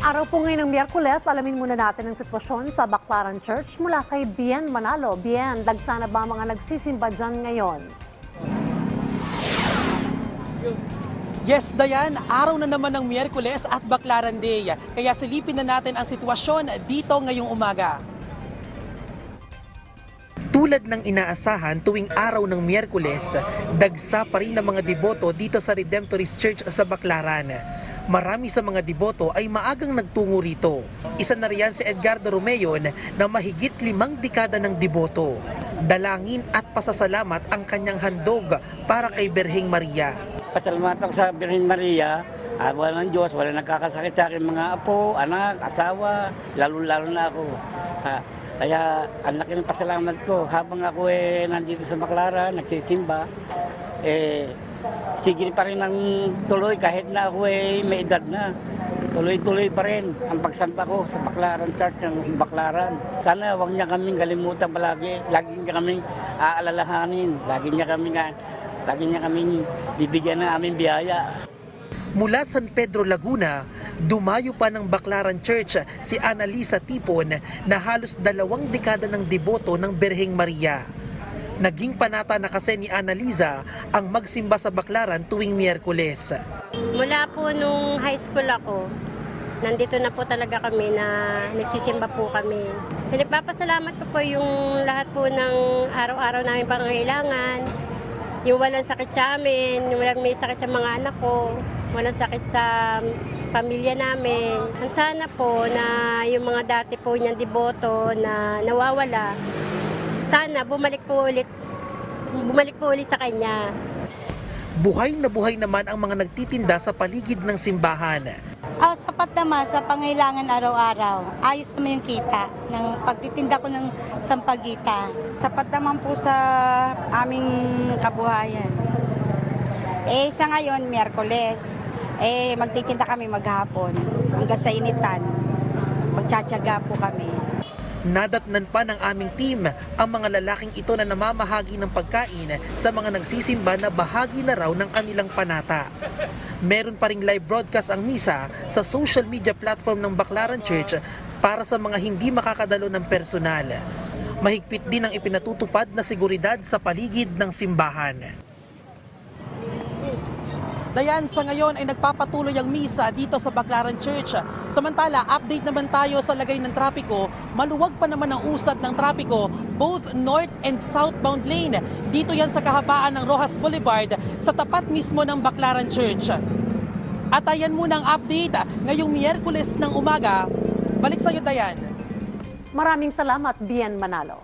Araw po ngayon ng Miyerkules, alamin muna natin ang sitwasyon sa Baclaran Church mula kay Bien Manalo. Bien, dagsa na ba mga nagsisimba dyan ngayon? Yes, Dayan, araw na naman ng Miyerkules at Baclaran Day. Kaya silipin na natin ang sitwasyon dito ngayong umaga. Tulad ng inaasahan tuwing araw ng Miyerkules, dagsa pa rin ang mga deboto dito sa Redemptorist Church sa Baclaran. Marami sa mga deboto ay maagang nagtungo rito. Isa na riyan si Edgardo Romeon na mahigit limang dekada ng deboto. Dalangin at pasasalamat ang kanyang handog para kay Berheng Maria. Pasalamat ako sa Birhen Maria. Ah, wala ng Diyos, wala nagkakasakit sa akin mga apo, anak, asawa, lalo-lalo na ako. Ah, kaya ang laki ng pasalamat ko habang ako eh nandito sa Baclaran, nagsisimba, eh sige pa rin ang tuloy kahit na ako eh may edad na. Tuloy-tuloy pa rin ang pagsamba ko sa Baclaran Church ng Baclaran. Sana huwag niya kaming kalimutan palagi. Lagi niya kaming aalalahanin. Lagi niya kaming, lagi niya kaming bibigyan ng aming biyaya. Mula San Pedro, Laguna, dumayo pa ng Baclaran Church si Annalisa Tipon na halos dalawang dekada ng deboto ng Berheng Maria. Naging panata na kasi ni Annalisa ang magsimba sa Baclaran tuwing Miyerkules. Mula po nung high school ako, nandito na po talaga kami na nagsisimba po kami. Pinagpapasalamat ko po yung lahat po ng araw-araw namin pangangailangan. Yung walang sakit sa amin, yung walang may sakit sa mga anak ko, walang sakit sa pamilya namin. Ang sana po na yung mga dati po niyang deboto na nawawala, sana bumalik po ulit bumalik po ulit sa kanya. Buhay na buhay naman ang mga nagtitinda sa paligid ng simbahan. Ah, sapat naman sa pangailangan araw-araw. Ayos naman yung kita ng pagtitinda ko ng sampagita. Sapat naman po sa aming kabuhayan. Eh, sa ngayon, Miyerkules, eh, magtitinda kami maghapon hanggang sa initan. Magtsatsaga po kami. Nadatnan pa ng aming team ang mga lalaking ito na namamahagi ng pagkain sa mga nagsisimba na bahagi na raw ng kanilang panata. Meron pa ring live broadcast ang misa sa social media platform ng Baclaran Church para sa mga hindi makakadalo ng personal. Mahigpit din ang ipinatutupad na seguridad sa paligid ng simbahan. Dayan, sa ngayon ay nagpapatuloy ang misa dito sa Baclaran Church. Samantala, update naman tayo sa lagay ng trapiko. Maluwag pa naman ang usad ng trapiko, both north and southbound lane. Dito yan sa kahabaan ng Rojas Boulevard, sa tapat mismo ng Baclaran Church. At ayan muna ang update ngayong Miyerkules ng umaga. Balik sa iyo, Dayan. Maraming salamat, Bien Manalo.